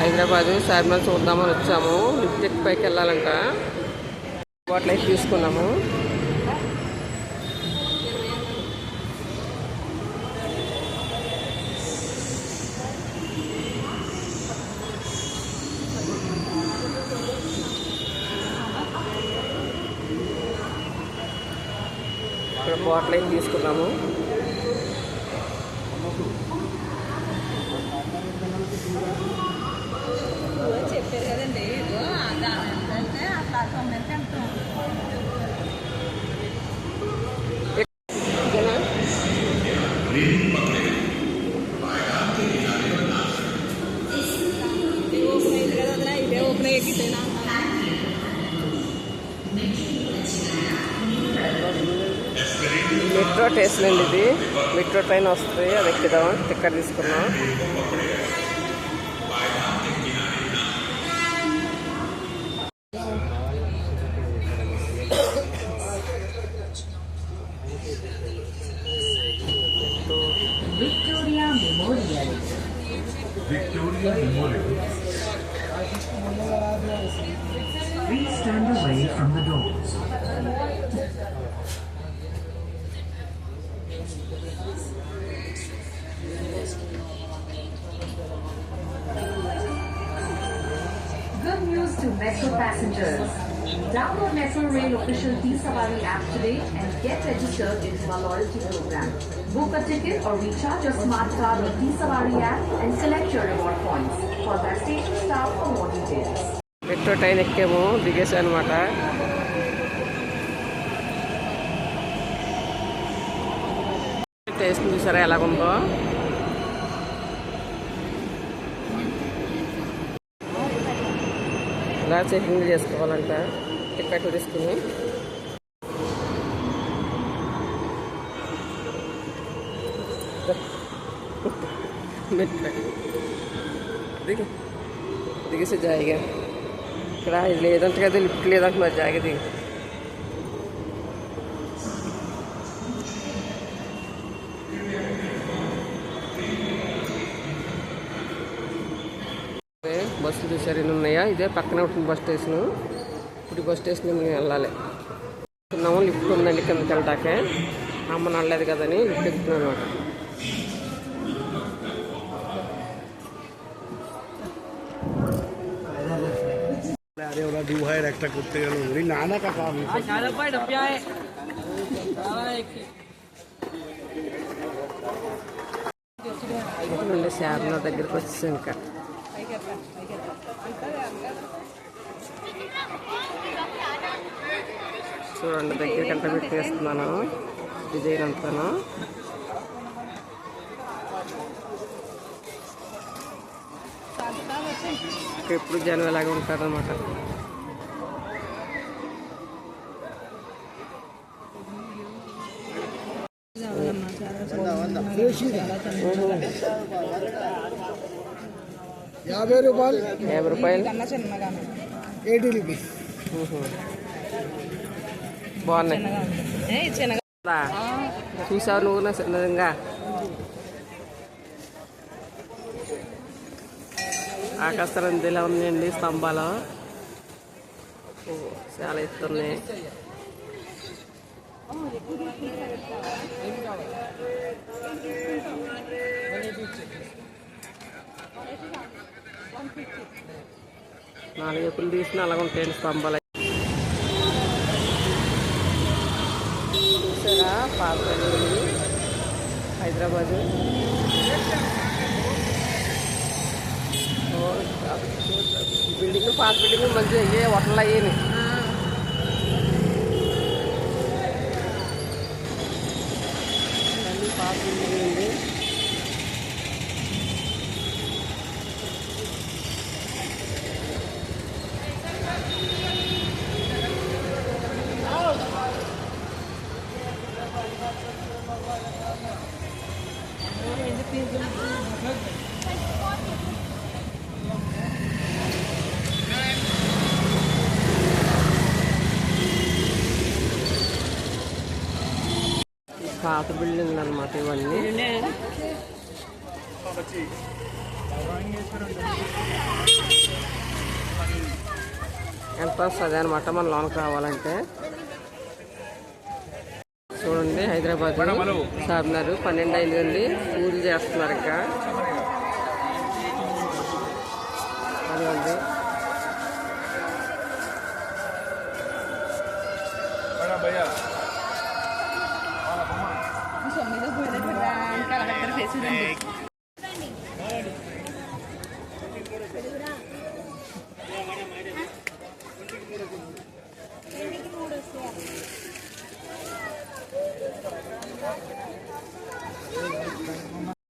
హైదరాబాద్ చార్మినార్ చూద్దామని వచ్చాము. లిఫ్ట్ పైకి వెళ్ళాలంట. వాటిలో అయితే తీసుకున్నాము. ఇక్కడ బాటిల్ అయితే తీసుకున్నాము. ఓపెన్ అయ్యేనా మెట్రో స్టేషన్ అండి ఇది మెట్రో ట్రైన్ వస్తుంది అది ఎక్కుదాం టికెట్ తీసుకున్నాం Victoria Memorial. Victoria Memorial. Please stand away from the doors. Good news to Metro passengers. Download Metro Rail official T-Safari app today and get registered into our loyalty program. Book a ticket or recharge your smart card with T-Safari app and select your reward points. Call our station staff for more details. Metro train ఎక్కాము దిగేసా అనమాట taste చూసారా ఎలాగుందో ఇలా checking చేసుకోవాలంట ticket తీసుకుని metro దిగు దిగేసి జాయిగా ఇక్కడ ఇది లేదంట కదా లిఫ్ట్ లేదంట మరి జాగి దిగు ఏ, బస్సులు చూసారు ఎన్ని ఉన్నాయా ఇదే పక్కనే ఉంటుంది బస్ స్టేషన్ ఇప్పుడు ఈ బస్ స్టేషన్ మేము వెళ్ళాలి ఉన్నాము లిఫ్ట్ ఉందండి కిందకి వెళ్ళటాకే అమ్మ నడలేదు కదని లిఫ్ట్ ఎక్కుతున్నాను అనమాట আরে ওরা দু ভাইয়ের একটা করতে গেল ওই নানা কাকা আমি నుండి శారణ దగ్గరికి వచ్చేసాం ఇంకా చూడండి దగ్గరికి అంతా పెట్టేస్తున్నాను డిజైన్ అంతాను. ఎప్పుడు జనం ఇలాగే ఉంటారనమాట యాభై రూపాయలు. యాభై రూపాయలు. Eighty rupees. బాగున్నాయి. చూసావు నువ్వు నా నిజంగా ఆకాశం ఇలా ఉన్నాయండి స్తంభాలు. చాలా ఇస్తున్నాయి నాలుగు ఎప్పులు తీసిన అలాగ ఉంటాయండి స్తంభాలు. చూసారా హైదరాబాదు బిల్డింగ్ పాత బిల్డింగ్ మంచిగా అయ్యే హోటల్ అయ్యాయి ఇవన్నీ పాత బిల్డింగ్ ఉంది పాత బిల్డింగ్లు అనమాట ఇవన్నీ. ఎంత వస్తుంది అనమాట మన లోన్ కావాలంటే చూడండి హైదరాబాద్ చార్మినార్ పన్నెండు అయిందండి పూజలు చేస్తున్నారు ఇంకా